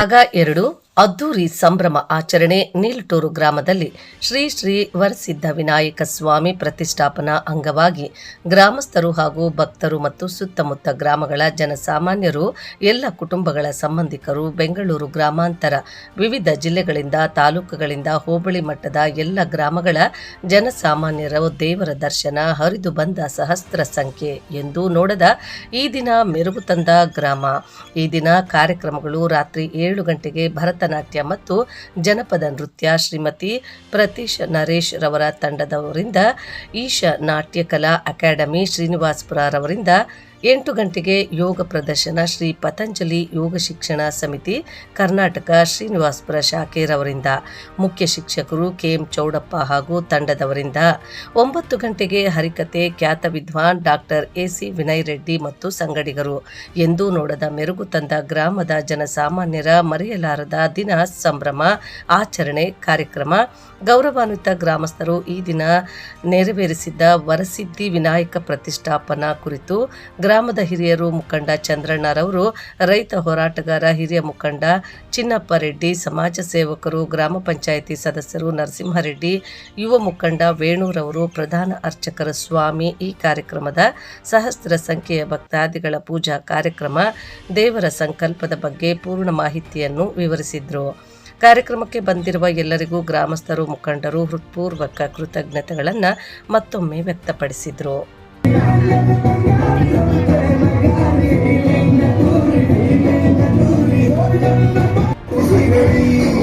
ಭಾಗ ಎರಡು. ಅದ್ದೂರಿ ಸಂಭ್ರಮ ಆಚರಣೆ ನೀಲ್ಟೂರು ಗ್ರಾಮದಲ್ಲಿ ಶ್ರೀ ಶ್ರೀ ವರಸಿದ್ಧ ವಿನಾಯಕ ಸ್ವಾಮಿ ಪ್ರತಿಷ್ಠಾಪನಾ ಅಂಗವಾಗಿ ಗ್ರಾಮಸ್ಥರು ಹಾಗೂ ಭಕ್ತರು ಮತ್ತು ಸುತ್ತಮುತ್ತ ಗ್ರಾಮಗಳ ಜನಸಾಮಾನ್ಯರು, ಎಲ್ಲ ಕುಟುಂಬಗಳ ಸಂಬಂಧಿಕರು, ಬೆಂಗಳೂರು ಗ್ರಾಮಾಂತರ, ವಿವಿಧ ಜಿಲ್ಲೆಗಳಿಂದ, ತಾಲೂಕುಗಳಿಂದ ಹೋಬಳಿ ಮಟ್ಟದ ಎಲ್ಲ ಗ್ರಾಮಗಳ ಜನಸಾಮಾನ್ಯರ ದೇವರ ದರ್ಶನ, ಹರಿದು ಬಂದ ಸಹಸ್ರ ಸಂಖ್ಯೆ ಎಂದು ನೋಡದ ಈ ದಿನ ಮೆರುಗು ತಂದ ಗ್ರಾಮ. ಈ ದಿನ ಕಾರ್ಯಕ್ರಮಗಳು ರಾತ್ರಿ ಏಳು ಗಂಟೆಗೆ ಭರತನಾಟ್ಯ ಮತ್ತು ಜನಪದ ನೃತ್ಯ. ಶ್ರೀಮತಿ ಪ್ರತೀಶ್ ನರೇಶ್ ರವರ ತಂಡದವರಿಂದ ಈಶ ನಾಟ್ಯ ಕಲಾ ಅಕಾಡೆಮಿ ಶ್ರೀನಿವಾಸ್ಪುರ ರವರಿಂದ ಎಂಟು ಗಂಟೆಗೆ ಯೋಗ ಪ್ರದರ್ಶನ ಶ್ರೀ ಪತಂಜಲಿ ಯೋಗ ಶಿಕ್ಷಣ ಸಮಿತಿ, ಕರ್ನಾಟಕ ಶ್ರೀನಿವಾಸ್ಪುರ ಶಾಖೆರವರಿಂದ ಮುಖ್ಯ ಶಿಕ್ಷಕರು ಕೆಎಂ ಚೌಡಪ್ಪ ಹಾಗೂ ತಂಡದವರಿಂದ. ಒಂಬತ್ತು ಗಂಟೆಗೆ ಹರಿಕತೆ ಖ್ಯಾತ ವಿದ್ವಾನ್ ಡಾಕ್ಟರ್ ಎಸಿ ವಿನಯ್ ರೆಡ್ಡಿ ಮತ್ತು ಸಂಗಡಿಗರು. ಎಂದೂ ನೋಡದ ಮೆರುಗು ತಂದ ಗ್ರಾಮದ ಜನಸಾಮಾನ್ಯರ ಮರೆಯಲಾರದ ದಿನ ಸಂಭ್ರಮ, ಆಚರಣೆ, ಕಾರ್ಯಕ್ರಮ. ಗೌರವಾನ್ವಿತ ಗ್ರಾಮಸ್ಥರು ಈ ದಿನ ನೆರವೇರಿಸಿದ್ದ ವರಸಿದ್ಧಿ ವಿನಾಯಕ ಪ್ರತಿಷ್ಠಾಪನಾ ಕುರಿತು ಗ್ರಾಮದ ಹಿರಿಯರು ಮುಖಂಡ ಚಂದ್ರಣ್ಣರವರು, ರೈತ ಹೋರಾಟಗಾರ ಹಿರಿಯ ಮುಖಂಡ ಚಿನ್ನಪ್ಪ ರೆಡ್ಡಿ ಸಮಾಜ ಸೇವಕರು, ಗ್ರಾಮ ಪಂಚಾಯಿತಿ ಸದಸ್ಯರು ನರಸಿಂಹರೆಡ್ಡಿ, ಯುವ ಮುಖಂಡ ವೇಣೂರವರು, ಪ್ರಧಾನ ಅರ್ಚಕರ ಸ್ವಾಮಿ. ಈ ಕಾರ್ಯಕ್ರಮದ ಸಹಸ್ರ ಸಂಖ್ಯೆಯ ಭಕ್ತಾದಿಗಳ ಪೂಜಾ ಕಾರ್ಯಕ್ರಮ ದೇವರ ಸಂಕಲ್ಪದ ಬಗ್ಗೆ ಪೂರ್ಣ ಮಾಹಿತಿಯನ್ನು ವಿವರಿಸಿದ್ರು. ಕಾರ್ಯಕ್ರಮಕ್ಕೆ ಬಂದಿರುವ ಎಲ್ಲರಿಗೂ ಗ್ರಾಮಸ್ಥರು, ಮುಖಂಡರು ಹೃತ್ಪೂರ್ವಕ ಕೃತಜ್ಞತೆಗಳನ್ನು ಮತ್ತೊಮ್ಮೆ ವ್ಯಕ್ತಪಡಿಸಿದರು. Thank you.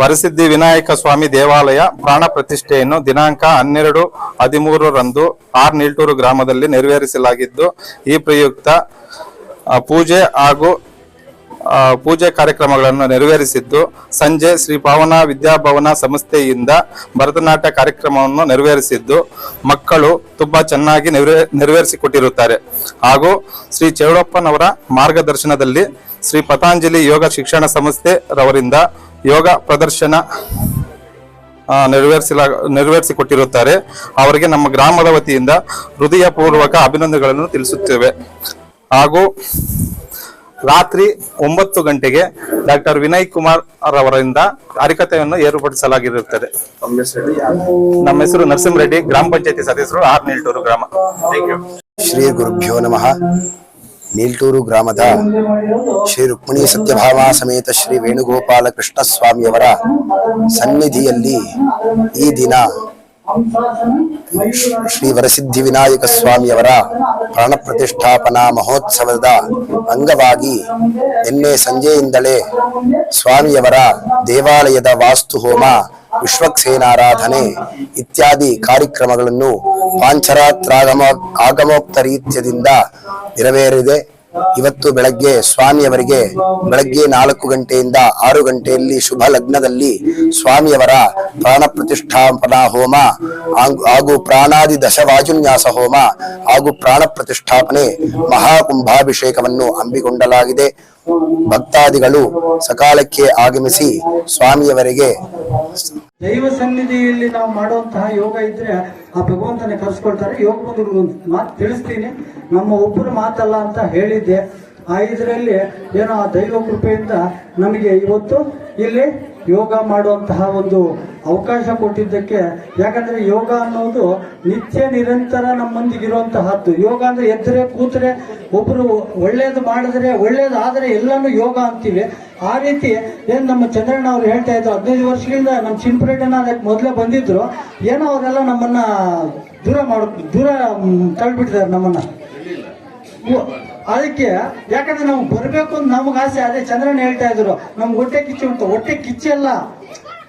ವರಸಿದ್ಧಿ ವಿನಾಯಕ ಸ್ವಾಮಿ ದೇವಾಲಯ ಪ್ರಾಣ ಪ್ರತಿಷ್ಠೆಯನ್ನು ದಿನಾಂಕ ಹನ್ನೆರಡು ಹದಿಮೂರರಂದು ಆರ್ ನಿಲ್ಟೂರು ಗ್ರಾಮದಲ್ಲಿ ನೆರವೇರಿಸಲಾಗಿದ್ದು, ಈ ಪ್ರಯುಕ್ತ ಪೂಜೆ ಹಾಗೂ ಪೂಜೆ ಕಾರ್ಯಕ್ರಮಗಳನ್ನು ನೆರವೇರಿಸಿದ್ದು, ಸಂಜೆ ಶ್ರೀ ಪಾವನ ವಿದ್ಯಾಭವನ ಸಂಸ್ಥೆಯಿಂದ ಭರತನಾಟ್ಯ ಕಾರ್ಯಕ್ರಮವನ್ನು ನೆರವೇರಿಸಿದ್ದು, ಮಕ್ಕಳು ತುಂಬಾ ಚೆನ್ನಾಗಿ ನೆರವೇ, ನೆರವೇರಿಸಿಕೊಟ್ಟಿರುತ್ತಾರೆ. ಹಾಗೂ ಶ್ರೀ ಚೌಡಪ್ಪನವರ ಮಾರ್ಗದರ್ಶನದಲ್ಲಿ ಶ್ರೀ ಪತಾಂಜಲಿ ಯೋಗ ಶಿಕ್ಷಣ ಸಂಸ್ಥೆ ರವರಿಂದ ಯೋಗ ಪ್ರದರ್ಶನ ನೆರವೇರಿಸಲ ನೆರವೇರಿಸಿ ನೆರವೇರಿಸಿಕೊಟ್ಟಿರುತ್ತಾರೆ. ಅವರಿಗೆ ನಮ್ಮ ಗ್ರಾಮದ ವತಿಯಿಂದ ಹೃದಯಪೂರ್ವಕ ಅಭಿನಂದನೆಗಳನ್ನು ತಿಳಿಸುತ್ತೇವೆ. ಹಾಗೂ ರಾತ್ರಿ ಒಂಬತ್ತು ಗಂಟೆಗೆ ಡಾಕ್ಟರ್ ವಿನಯ್ ಕುಮಾರ್ ರವರಿಂದ ಕಾರ್ಯಕರ್ತೆಯನ್ನು ಏರ್ಪಡಿಸಲಾಗಿರುತ್ತದೆ. ನಮ್ಮ ಹೆಸರು ನರಸಿಂಹರೆಡ್ಡಿ ಗ್ರಾಮ ಪಂಚಾಯತಿ ಸದಸ್ಯರು ಆರ್ ನಿಲ್ಟೂರು ಗ್ರಾಮ. ಥ್ಯಾಂಕ್ ಯು ಶ್ರೀ ಗುರುಭ್ಯೋ ನಮಃ. ನೀಲ್ಟೂರು ಗ್ರಾಮದ ಶ್ರೀ ರುಕ್ಮಿಣಿ ಸತ್ಯಭಾಮ ಸಮೇತ ಶ್ರೀ ವೇಣುಗೋಪಾಲ ಕೃಷ್ಣಸ್ವಾಮಿಯವರ ಸನ್ನಿಧಿಯಲ್ಲಿ ಈ ದಿನ ಶ್ರೀ ವರಸಿದ್ಧಿ ವಿನಾಯಕ ಸ್ವಾಮಿಯವರ ಪ್ರಾಣ ಪ್ರತಿಷ್ಠಾಪನಾ ಮಹೋತ್ಸವದ ಅಂಗವಾಗಿ ನಿನ್ನೆ ಸಂಜೆಯಿಂದಲೇ ಸ್ವಾಮಿಯವರ ದೇವಾಲಯದ ವಾಸ್ತು ಹೋಮ ವಿಶ್ವಕ್ಸೇನಾರಾಧನೆ ಇತ್ಯಾದಿ ಕಾರ್ಯಕ್ರಮಗಳನ್ನು ಪಾಂಚರಾತ್ರಾಗಮ ಆಗಮೋಕ್ತ ರೀತ್ಯದಿಂದ ನೆರವೇರಿದೆ. ಇವತ್ತು ಬೆಳಗ್ಗೆ ಸ್ವಾಮಿಯವರಿಗೆ ಬೆಳಗ್ಗೆ ನಾಲ್ಕು ಗಂಟೆಯಿಂದ ಆರು ಗಂಟೆಯಲ್ಲಿ ಶುಭ ಲಗ್ನದಲ್ಲಿ ಸ್ವಾಮಿಯವರ ಪ್ರಾಣ ಪ್ರತಿಷ್ಠಾಪನಾ ಹೋಮ ಹಾಗು- ಪ್ರಾಣಾದಿ ದಶವಾಜುನ್ಯಾಸ ಹೋಮ ಹಾಗೂ ಪ್ರಾಣ ಪ್ರತಿಷ್ಠಾಪನೆ ಮಹಾಕುಂಭಾಭಿಷೇಕವನ್ನು ಹಮ್ಮಿಕೊಂಡಲಾಗಿದೆ ಭಕ್ತಾದಿಗಳು ಸಕಾಲಕ್ಕೆ ಆಗಮಿಸಿ ಸ್ವಾಮಿಯವರಿಗೆ ದೈವ ಸನ್ನಿಧಿಯಲ್ಲಿ ನಾವು ಮಾಡುವಂತಹ ಯೋಗ ಇದ್ರೆ ಆ ಭಗವಂತನ ಕರೆಸ್ಕೊಳ್ತಾರೆ ಯೋಗ ಬಂಧುಗಳು ಮಾತು ತಿಳಿಸ್ತೀನಿ. ನಮ್ಮ ಒಬ್ಬರು ಮಾತಲ್ಲ ಅಂತ ಹೇಳಿದ್ದೆ. ಆ ಇದರಲ್ಲಿ ಏನೋ ಆ ದೈವ ಕೃಪೆಯಿಂದ ನಮಗೆ ಇವತ್ತು ಇಲ್ಲಿ ಯೋಗ ಮಾಡುವಂತಹ ಒಂದು ಅವಕಾಶ ಕೊಟ್ಟಿದ್ದಕ್ಕೆ ಯಾಕಂದ್ರೆ ಯೋಗ ಅನ್ನೋದು ನಿತ್ಯ ನಿರಂತರ ನಮ್ಮೊಂದಿಗೆ ಇರುವಂತಹದ್ದು ಯೋಗ ಅಂದ್ರೆ ಎದ್ರೆ ಕೂತ್ರೆ ಒಬ್ರು ಒಳ್ಳೇದು ಮಾಡಿದ್ರೆ ಒಳ್ಳೇದಾದ್ರೆ ಎಲ್ಲಾನು ಯೋಗ ಅಂತೀವಿ. ಆ ರೀತಿ ಏನ್ ನಮ್ಮ ಚಂದ್ರಣ್ಣ ಅವ್ರು ಹೇಳ್ತಾ ಇದ್ರು ಹದಿನೈದು ವರ್ಷಗಳಿಂದ ನಮ್ಮ ಚಿನ್ಪುರೇಟನ ಅದಕ್ಕೆ ಮೊದಲೇ ಬಂದಿದ್ರು ಏನೋ ಅವರೆಲ್ಲ ನಮ್ಮನ್ನ ದೂರ ಮಾಡ ದೂರ ತಳ್ಬಿಟ್ಟಿದ್ದಾರೆ ತಳ್ಳಿಬಿಟ್ಟಿದ್ದಾರೆ ನಮ್ಮನ್ನ ಅದಕ್ಕೆ ಯಾಕಂದ್ರೆ ನಾವು ಬರಬೇಕು ಅಂತ ನಮಗೆ ಆಸೆ, ಅದೇ ಚಂದ್ರನ್ ಹೇಳ್ತಾ ಇದ್ರು, ನಮ್ಗೆ ಹೊಟ್ಟೆ ಕಿಚ್ಚು ಅಂತ. ಹೊಟ್ಟೆ ಕಿಚ್ಚಲ್ಲ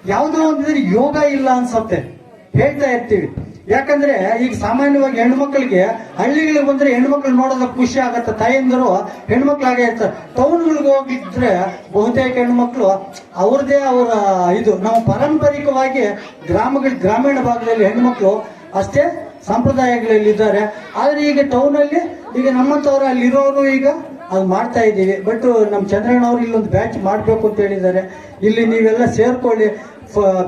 ಯಾವುದೋ ಒಂದಿದ್ರೆ ಯೋಗ ಇಲ್ಲ ಅನ್ಸತ್ತೆ. ಹೇಳ್ತಾ ಇರ್ತೀವಿ. ಯಾಕಂದ್ರೆ ಈಗ ಸಾಮಾನ್ಯವಾಗಿ ಹೆಣ್ಮಕ್ಳಿಗೆ ಹಳ್ಳಿಗಳಿಗೆ ಬಂದ್ರೆ ಹೆಣ್ಮಕ್ಳು ನೋಡೋದಕ್ಕೆ ಖುಷಿ ಆಗತ್ತೆ. ತಾಯಂದಿರು ಹೆಣ್ಮಕ್ಳಾಗೆ ಇರ್ತಾರೆ. ಟೌನ್ಗಳಿಗೆ ಹೋಗಿದ್ರೆ ಬಹುತೇಕ ಹೆಣ್ಮಕ್ಳು ಅವ್ರದೇ ಅವರ ಇದು. ನಾವು ಪಾರಂಪರಿಕವಾಗಿ ಗ್ರಾಮಗಳ, ಗ್ರಾಮೀಣ ಭಾಗದಲ್ಲಿ ಹೆಣ್ಮಕ್ಳು ಅಷ್ಟೇ ಸಂಪ್ರದಾಯಗಳಲ್ಲಿ ಇದ್ದಾರೆ. ಆದ್ರೆ ಈಗ ಟೌನ್ ಅಲ್ಲಿ ಈಗ ನಮ್ಮಂತವ್ರು ಅಲ್ಲಿರೋರು ಈಗ ಅದು ಮಾಡ್ತಾ ಇದ್ದೀವಿ. ಬಟ್ ನಮ್ಮ ಚಂದ್ರಣ್ಣ ಅವ್ರು ಇಲ್ಲೊಂದು ಬ್ಯಾಚ್ ಮಾಡಬೇಕು ಅಂತ ಹೇಳಿದ್ದಾರೆ. ಇಲ್ಲಿ ನೀವೆಲ್ಲ ಸೇರ್ಕೊಳ್ಳಿ.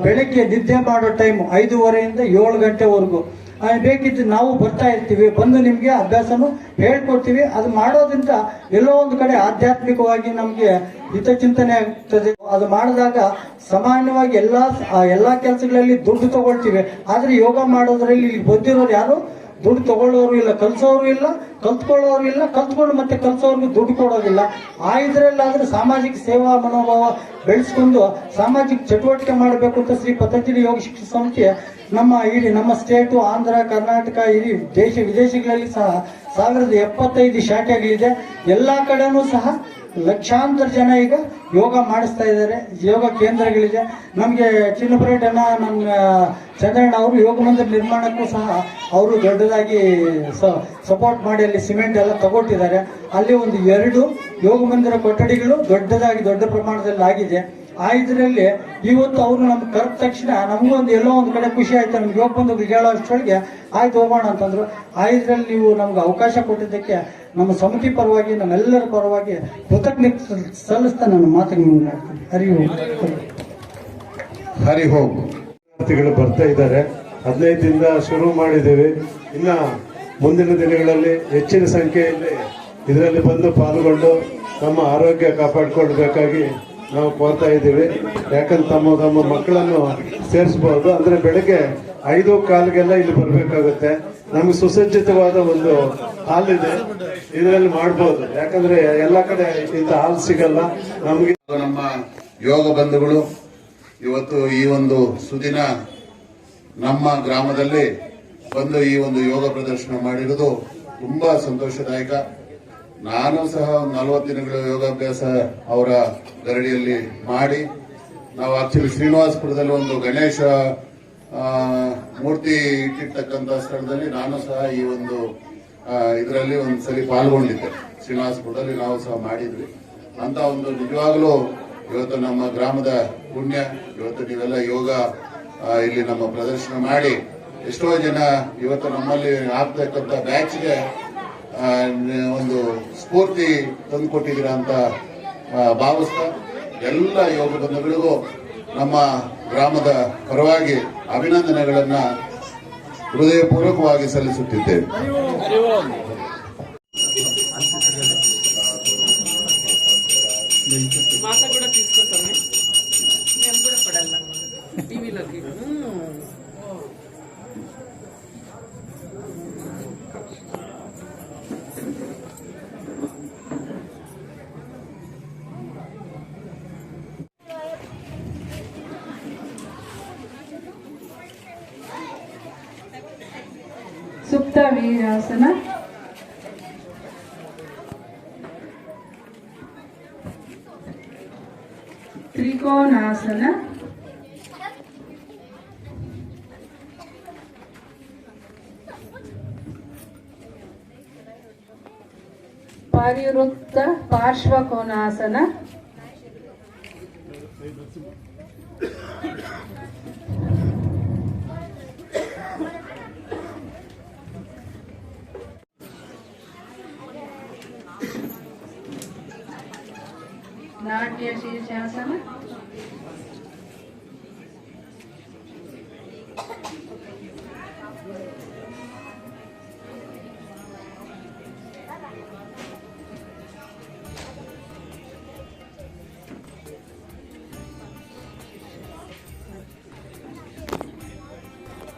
ಬೆಳಗ್ಗೆ ನಿದ್ದೆ ಮಾಡೋ ಟೈಮ್ ಐದೂವರೆಯಿಂದ ಏಳು ಗಂಟೆವರೆಗೂ. ಬೇಕಿದ್ದು ನಾವು ಬರ್ತಾ ಇರ್ತೀವಿ. ಬಂದು ನಿಮಗೆ ಅಭ್ಯಾಸನೂ ಹೇಳ್ಕೊಡ್ತೀವಿ. ಅದು ಮಾಡೋದ್ರಿಂದ ಎಲ್ಲೋ ಒಂದು ಕಡೆ ಆಧ್ಯಾತ್ಮಿಕವಾಗಿ ನಮಗೆ ಹಿತಚಿಂತನೆ ಆಗ್ತದೆ. ಅದು ಮಾಡಿದಾಗ ಸಾಮಾನ್ಯವಾಗಿ ಎಲ್ಲ ಎಲ್ಲಾ ಕೆಲಸಗಳಲ್ಲಿ ದುಡ್ಡು ತಗೊಳ್ತೀವಿ. ಆದರೆ ಯೋಗ ಮಾಡೋದ್ರಲ್ಲಿ ಇಲ್ಲಿ ಬಂದಿರೋರು ಯಾರು? ದುಡ್ಡು ತಗೊಳ್ಳೋರು ಇಲ್ಲ, ಕಲ್ಸೋರು ಇಲ್ಲ, ಕಲ್ತ್ಕೊಳ್ಳೋರು ಇಲ್ಲ, ಕಲ್ತ್ಕೊಂಡು ಮತ್ತೆ ಕಲ್ಸೋರ್ಗೆ ದುಡ್ಡು ಕೊಡೋದಿಲ್ಲ. ಆ ಇದ್ರಲ್ಲಾದ್ರೆ ಸಾಮಾಜಿಕ ಸೇವಾ ಮನೋಭಾವ ಬೆಳೆಸ್ಕೊಂಡು ಸಾಮಾಜಿಕ ಚಟುವಟಿಕೆ ಮಾಡಬೇಕು ಅಂತ ಶ್ರೀ ಪತಂಜಲಿ ಯೋಗ ಶಿಕ್ಷಣ ಸಂಸ್ಥೆ ನಮ್ಮ ಇಡೀ ನಮ್ಮ ಸ್ಟೇಟು, ಆಂಧ್ರ, ಕರ್ನಾಟಕ, ಇಡೀ ದೇಶ ವಿದೇಶಗಳಲ್ಲಿ ಸಹ ಸಾವಿರದ ಎಪ್ಪತ್ತೈದು ಶಾಖೆಗಳಿದೆ. ಎಲ್ಲ ಕಡೆನೂ ಸಹ ಲಕ್ಷಾಂತರ ಜನ ಈಗ ಯೋಗ ಮಾಡಿಸ್ತಾ ಇದ್ದಾರೆ, ಯೋಗ ಕೇಂದ್ರಗಳಿದೆ. ನಮಗೆ ಚಿನ್ನಪರೇಟನ ನಮ್ಮ ಚಂದ್ರಣ್ಣ ಅವರು ಯೋಗ ಮಂದಿರ ನಿರ್ಮಾಣಕ್ಕೂ ಸಹ ಅವರು ದೊಡ್ಡದಾಗಿ ಸಪೋರ್ಟ್ ಮಾಡಿ ಅಲ್ಲಿ ಸಿಮೆಂಟ್ ಎಲ್ಲ ತಗೊಟ್ಟಿದ್ದಾರೆ. ಅಲ್ಲಿ ಒಂದು ಎರಡು ಯೋಗ ಮಂದಿರ ಕೊಠಡಿಗಳು ದೊಡ್ಡದಾಗಿ, ದೊಡ್ಡ ಪ್ರಮಾಣದಲ್ಲಿ ಆಗಿದೆ. ಆ ಇದರಲ್ಲಿ ಇವತ್ತು ಅವರು ನಮ್ಗೆ ಕರೆದ ತಕ್ಷಣ ನಮಗೂ ಒಂದು ಎಲ್ಲೋ ಒಂದು ಕಡೆ ಖುಷಿ ಆಯ್ತು. ನಮ್ಗೆ ಯೋಗ ಬಂದು ಹೇಳೋ ಅಷ್ಟರೊಳಗೆ ಆಯ್ತು ಹೋಗೋಣ ಅಂತಂದ್ರು. ಆ ಇದರಲ್ಲಿ ನೀವು ನಮ್ಗೆ ಅವಕಾಶ ಕೊಟ್ಟಿದ್ದಕ್ಕೆ ನಮ್ಮ ಸಮಿತಿ ಪರವಾಗಿ, ನಮ್ಮೆಲ್ಲರ ಪರವಾಗಿ ಕೃತಜ್ಞತೆ ಸಲ್ಲಿಸ್ತಾ ನನ್ನ ಮಾತಿಗೆ ಮುಂದಾಡ್ತೀನಿ ಹರಿ. ಹರಿ ವಿದ್ಯಾರ್ಥಿಗಳು ಬರ್ತಾ ಇದ್ದಾರೆ. ಹದಿನೈದಿಂದ ಶುರು ಮಾಡಿದ್ದೇವೆ. ಇನ್ನ ಮುಂದಿನ ದಿನಗಳಲ್ಲಿ ಹೆಚ್ಚಿನ ಸಂಖ್ಯೆಯಲ್ಲಿ ಇದರಲ್ಲಿ ಬಂದು ಪಾಲ್ಗೊಂಡು ನಮ್ಮ ಆರೋಗ್ಯ ಕಾಪಾಡಿಕೊಳ್ಬೇಕಾಗಿ ನಾವು ಕೋರ್ತಾ ಇದ್ದೀವಿ. ಯಾಕಂದ್ರೆ ತಮ್ಮ ತಮ್ಮ ಮಕ್ಕಳನ್ನು ಸೇರಿಸಬಹುದು ಅಂದರೆ ಬೆಳಗ್ಗೆ ಐದು ಕಾಲಿಗೆಲ್ಲ ಇಲ್ಲಿ ಬರಬೇಕಾಗುತ್ತೆ. ನಮ್ಗೆ ಸುಸಜ್ಜಿತವಾದ ಒಂದು ಹಾಲ್ ಇದೆ ಇದರಲ್ಲಿ ಮಾಡಬಹುದು ಯಾಕಂದ್ರೆ ಎಲ್ಲ ಕಡೆ ಇಂತ ಹಾಲ್ ಸಿಗಲ್ಲ. ನಮ್ಗೆ ನಮ್ಮ ಯೋಗ ಬಂಧುಗಳು, ಇವತ್ತು ಈ ಒಂದು ಸುದಿನ ನಮ್ಮ ಗ್ರಾಮದಲ್ಲಿ ಬಂದು ಈ ಒಂದು ಯೋಗ ಪ್ರದರ್ಶನ ಮಾಡಿರುವುದು ತುಂಬಾ ಸಂತೋಷದಾಯಕ. ನಾನು ಸಹ ಒಂದು ನಲವತ್ತು ದಿನಗಳ ಯೋಗಾಭ್ಯಾಸ ಅವರ ಗರಡಿಯಲ್ಲಿ ಮಾಡಿ. ನಾವು ಆಕ್ಚುಲಿ ಶ್ರೀನಿವಾಸಪುರದಲ್ಲಿ ಒಂದು ಗಣೇಶ ಮೂರ್ತಿ ಇಟ್ಟಿರ್ತಕ್ಕಂಥ ಸ್ಥಳದಲ್ಲಿ ನಾನು ಸಹ ಈ ಒಂದು ಇದರಲ್ಲಿ ಒಂದು ಸರಿ ಪಾಲ್ಗೊಂಡಿದ್ದೆ. ಶ್ರೀನಿವಾಸಪುರದಲ್ಲಿ ನಾವು ಸಹ ಮಾಡಿದ್ವಿ. ಅಂತ ಒಂದು ನಿಜವಾಗ್ಲೂ ಇವತ್ತು ನಮ್ಮ ಗ್ರಾಮದ ಪುಣ್ಯ. ಇವತ್ತು ನೀವೆಲ್ಲ ಯೋಗ ಇಲ್ಲಿ ನಮ್ಮ ಪ್ರದರ್ಶನ ಮಾಡಿ ಎಷ್ಟೋ ಜನ ಇವತ್ತು ನಮ್ಮಲ್ಲಿ ಆಗ್ತಕ್ಕಂಥ ಬ್ಯಾಚ್ಗೆ ಒಂದು ಸ್ಫೂರ್ತಿ ತಂದುಕೊಟ್ಟಿದ್ದೀರಾ ಅಂತ ಭಾವಿಸ್ತಾ ಎಲ್ಲ ಯೋಗ ಬಂಧುಗಳಿಗೂ ನಮ್ಮ ಗ್ರಾಮದ ಪರವಾಗಿ ಅಭಿನಂದನೆಗಳನ್ನ ಹೃದಯಪೂರ್ವಕವಾಗಿ ಸಲ್ಲಿಸುತ್ತಿದ್ದೇವೆ ಮಾತಾ ಕೂಡ ವೀರಾಸನ Trikonasana? ಪರಿವೃತ್ತ ಪಾರ್ಶ್ವಕೋನಾಸನ?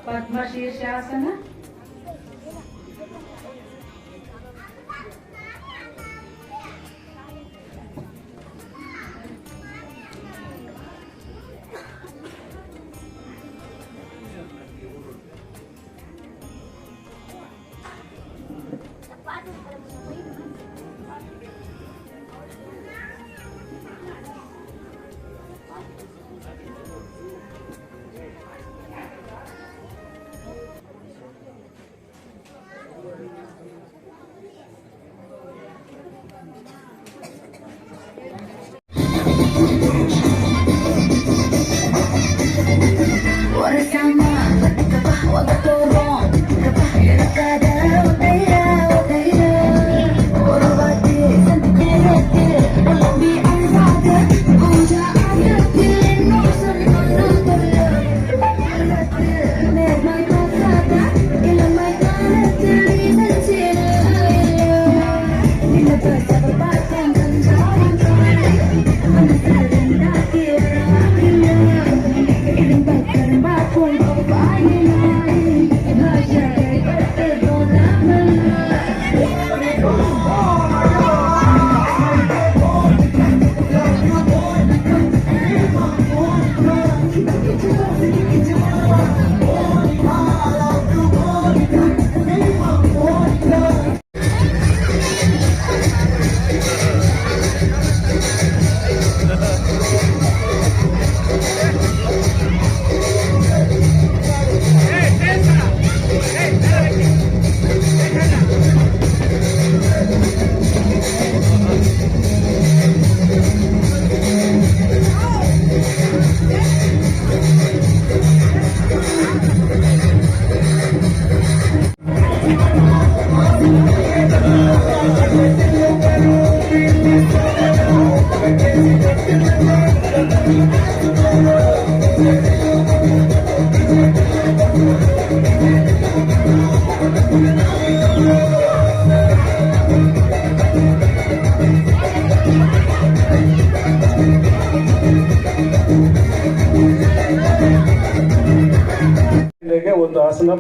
पद्मशीर्षासन Orang sama, bertukar bahawa kau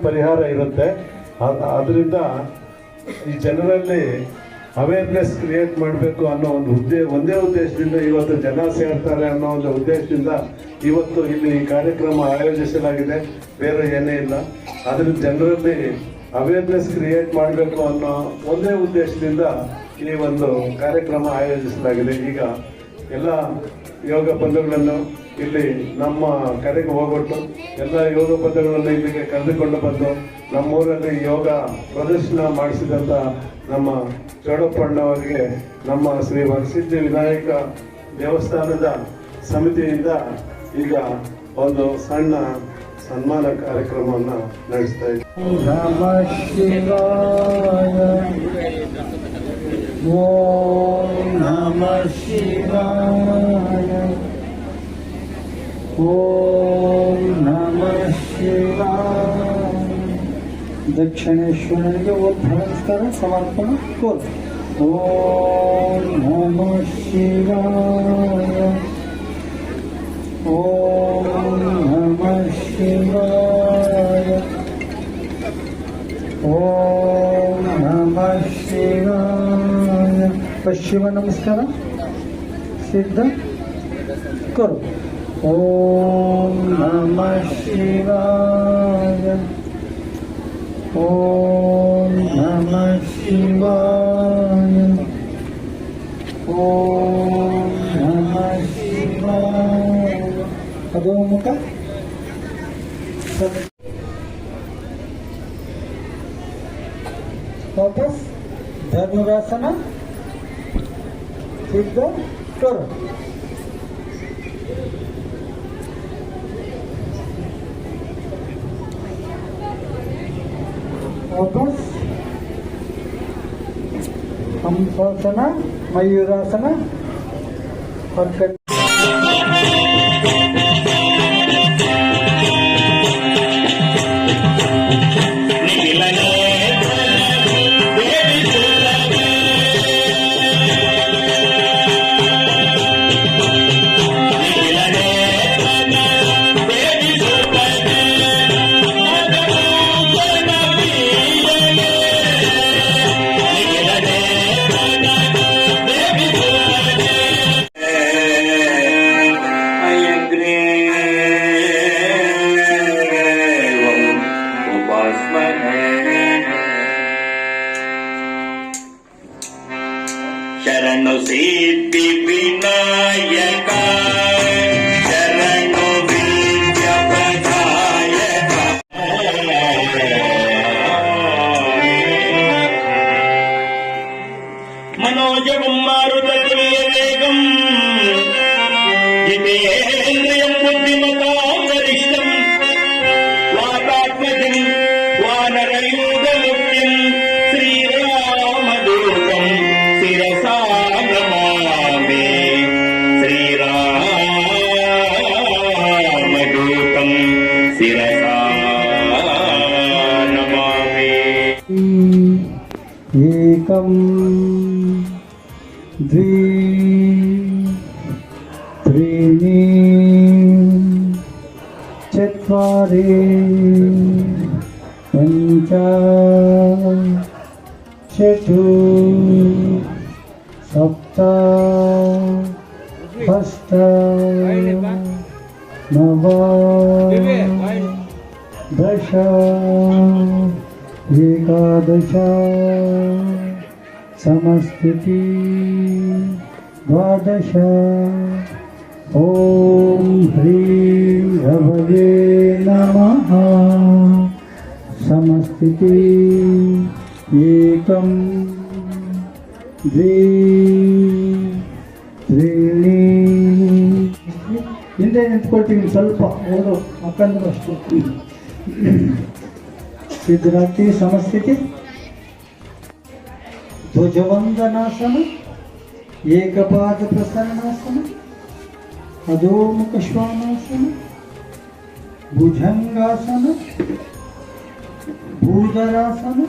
ಪರಿಹಾರ ಇರುತ್ತೆ. ಅದರಿಂದ ಈ ಜನರಲ್ಲಿ ಅವೇರ್ನೆಸ್ ಕ್ರಿಯೇಟ್ ಮಾಡಬೇಕು ಅನ್ನೋ ಒಂದು ಉದ್ದೇ ಒಂದೇ ಉದ್ದೇಶದಿಂದ ಇವತ್ತು ಜನ ಸೇರ್ತಾರೆ ಅನ್ನೋ ಒಂದು ಉದ್ದೇಶದಿಂದ ಇವತ್ತು ಇಲ್ಲಿ ಈ ಕಾರ್ಯಕ್ರಮ ಆಯೋಜಿಸಲಾಗಿದೆ. ಬೇರೆ ಏನೇ ಇಲ್ಲ. ಅದರಿಂದ ಜನರಲ್ಲಿ ಅವೇರ್ನೆಸ್ ಕ್ರಿಯೇಟ್ ಮಾಡಬೇಕು ಅನ್ನೋ ಒಂದೇ ಉದ್ದೇಶದಿಂದ ಈ ಒಂದು ಕಾರ್ಯಕ್ರಮ ಆಯೋಜಿಸಲಾಗಿದೆ. ಈಗ ಎಲ್ಲ ಯೋಗ ಪದಗಳನ್ನು ಇಲ್ಲಿ ನಮ್ಮ ಕರೆಗೆ ಹೋಗ್ಬಿಟ್ಟು ಎಲ್ಲ ಯೋಗ ಪದಗಳನ್ನು ಇಲ್ಲಿಗೆ ಕರೆದುಕೊಂಡು ಬಂದು ನಮ್ಮೂರಲ್ಲಿ ಯೋಗ ಪ್ರದರ್ಶನ ಮಾಡಿಸಿದಂಥ ನಮ್ಮ ಚೌಡಪ್ಪಣ್ಣವರಿಗೆ ನಮ್ಮ ಶ್ರೀ ವರಸಿದ್ಧಿ ವಿನಾಯಕ ದೇವಸ್ಥಾನದ ಸಮಿತಿಯಿಂದ ಈಗ ಒಂದು ಸಣ್ಣ ಸನ್ಮಾನ ಕಾರ್ಯಕ್ರಮವನ್ನು ನಡೆಸ್ತಾ ಇದ್ದೀವಿ ಓ ನಮ ಶಿವಾಯ. ಓಂ ನಮ ಶಿವಾಯ ದಕ್ಷಿಣೇಶ್ವರನಿಗೆ ಒಂದು ನಮಸ್ಕಾರ ಸಮರ್ಪಣೆ ಕೋರು ಓಂ ನಮ ಶಿವಾಯ ಓಂ ನಮ ಶಿವಾಯ ಓಂ ನಮ ಶಿವಾಯ ಪಶ್ಚಿಮ ನಮಸ್ಕಾರ ಸಿದ್ಧ ಕರು ಓಂ ನಮ ಶಿವಾಯ ಓಂ ನಮ ಶಿವಾಯ ಓಂ ನಮ ಶಿವಾಯ ಅದು ಮುಖ ವಾಪಸ್ ಧನುರಾಸನ ಸಿದ್ಧ ಕರು ವಾಪಸ್ లోపస్ హంసాసన మయూరాసన పక్కన శరణు సిద్ధి వినాయకా. एकं द्वि त्रीणि चत्वारि एकादश समस्थिति द्वादश ॐ ह्रीं रवये नमः समस्थिति एकं द्वि त्रीणि ಹಿಂದೆ ನಿಂತ್ಕೊಳ್ತೀವಿ ಸ್ವಲ್ಪ ಓದು ಯಾಕಂದ್ರೆ ಅಷ್ಟು ಸಿದ್ಧರಾಗ್ತಿ ಸಮಸ್ಥಿತಿ ಧ್ವಜವಂದನಾಸನ ಏಕಪಾದ ಪ್ರಸರಣಾಸನ ಅಧೋಮುಖ ಶ್ವಾನಾಸನ ಭುಜಂಗಾಸನ ಭೂಧರಾಸನ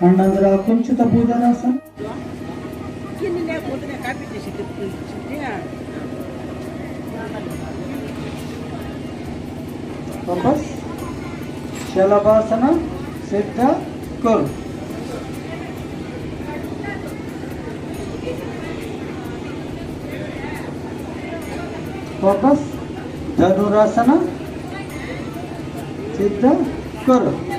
ಅಣ್ಣಂದ್ರ ಕುಂಚಿತ ಭೂಧರಾಸನ ವಾಪಸ್ ಶಲಭಾಸನ ಸಿದ್ಧ ಕರು वापस जरूर आसना सिद्ध करो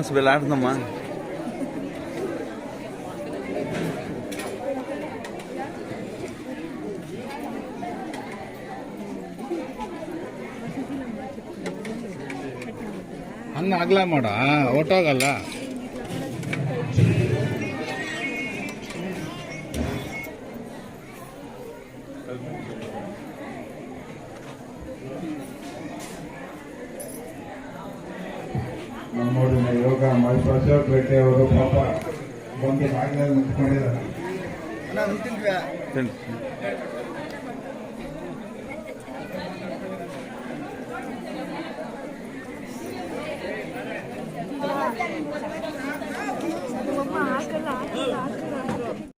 ಡ್ಯಾನ್ಸ್ ಬೆಲ್ಲ ಆಡ್ದಮ್ಮ ಹಂಗ ಆಗ್ಲ ಮಾಡ? ಒಟ್ಟೋಗಲ್ಲ? ಪಾಪ ಒಂದು ಬಾಗಿಲಲ್ಲಿ ನಿಂತ್ಕೊಂಡಿದ್ದಾರೆ.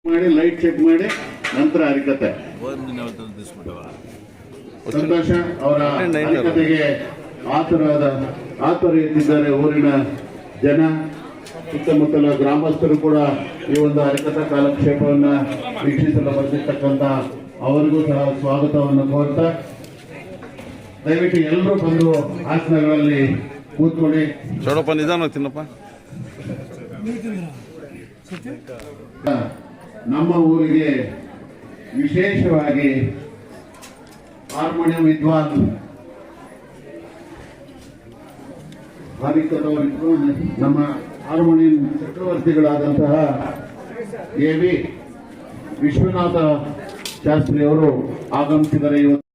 ಮಾಡಿ ಲೈಟ್ ಚೆಕ್ ಮಾಡಿ, ನಂತರ ಹರಿಕತೆ. ಸಂತೋಷ ಅವರ ಹರಿಕತೆಗೆ ಆತುರದ ಆತುರ ಎತ್ತಿದ್ದಾರೆ ಊರಿನ ಜನ ಸುತ್ತಮುತ್ತಲ ಗ್ರಾಮಸ್ಥರು ಕೂಡ ಈ ಒಂದು ಹರಿಕಥಾ ಕಾಲಕ್ಷೇಪವನ್ನ ವೀಕ್ಷಿಸಲು ಬಂದಿರ್ತಕ್ಕಂಥ ಅವರಿಗೂ ಸಹ ಸ್ವಾಗತವನ್ನು ಕೋರ್ತಾ ದಯವಿಟ್ಟು ಎಲ್ಲರೂ ಬಂದು ಆಸನಗಳಲ್ಲಿ ಕೂತ್ಕೊಳ್ಳಿ. ಚೊಡಪ್ಪ ನಿಧಾನ ತಿನ್ನಪ್ಪ. ನಮ್ಮ ಊರಿಗೆ ವಿಶೇಷವಾಗಿ ಹಾರ್ಮೋನಿಯಂ ವಿದ್ವಾನ್ ಹರಿಕಥಾ ನಮ್ಮ ಹಾರ್ಮೋನಿಯಂ ಚಕ್ರವರ್ತಿಗಳಾದಂತಹ ಎ ವಿ ವಿಶ್ವನಾಥ ಶಾಸ್ತ್ರಿ ಅವರು ಆಗಮಿಸಿದರೆ ಇವತ್ತು.